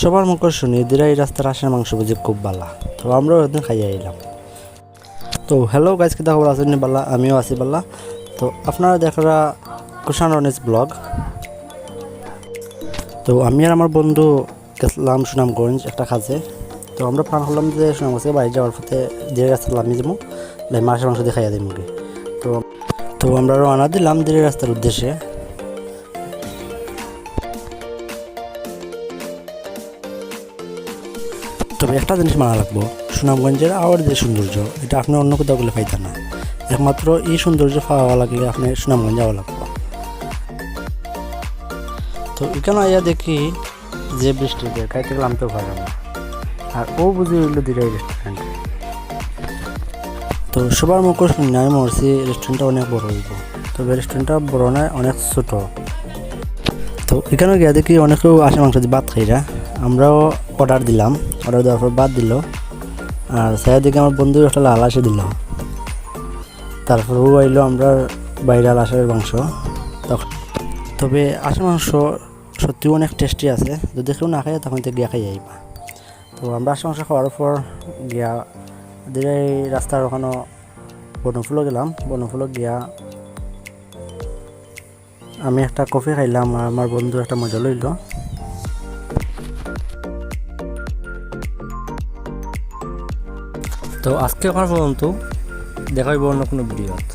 সবার মুখ শুনি দিরা এই রাস্তার আসার মাংস বুঝি খুব বালা। তো আমরাও একদিন খাইয়া এলাম তো হ্যালো গাইজ কিতা খবর আছেন? বাল্লা আমিও আছি বাল্লা তো আপনারা দেখরা কুষাণ রনেস ব্লগ। তো আমি আর আমার বন্ধু গেছিলাম সুনামগঞ্জ একটা কাজে। তো আমরা প্ল্যান হলাম যে সুনামগঞ্জে বাড়ি যাওয়ার পথে দিয়ে রাস্তা আমি যাব। মাছের মাংস দিয়ে খাইয়া দিই তো তো আমরা রওনা দিলাম দিরে রাস্তার উদ্দেশ্যে। তবে একটা জিনিস মানা রাখব সুনামগঞ্জের আওয়ার যে সৌন্দর্য এটা আপনি অন্য কোথাও গেলে পাইতেন না। একমাত্র এই সৌন্দর্য পাওয়া লাগলে আপনি সুনামগঞ্জ যাওয়া লাগবো। তো এখানে আইয়া দেখি যে বৃষ্টি দিয়ে খাইতে গেলাম তো ভালো না আর ও বুঝি হইল দিলে রেস্টুরেন্ট তো সবার মুখ শুনি আমি মরছি রেস্টুরেন্টটা অনেক বড় হইব তবে রেস্টুরেন্টটা বড় নয় অনেক ছোট। তো এখানে গিয়ে দেখি অনেকেও আসে মাংস ভাত খাইরা। আমরাও অর্ডার দিলাম, অর্ডার দেওয়ার পর বাদ দিল। আর স্যার দিকে আমার বন্ধু একটা লাল আসে দিল। তারপর ও আইলো আমরা বাইরে আলাসের মাংস। তখন তবে আসার মাংস সত্যি অনেক টেস্টি আছে। যদি কেউ না খাই তখন তো গিয়া খাই আইবা। তো আমরা আসার মাংস খাওয়ার পর গিয়া ধীরে রাস্তার ওখানে বনফুলো গেলাম। বনফুলো গিয়া আমি একটা কফি খাইলাম আর আমার বন্ধু একটা মজা লইল। তো আজকে ওখানে পর্যন্ত দেখাইব অন্য কোনো ভিডিওত।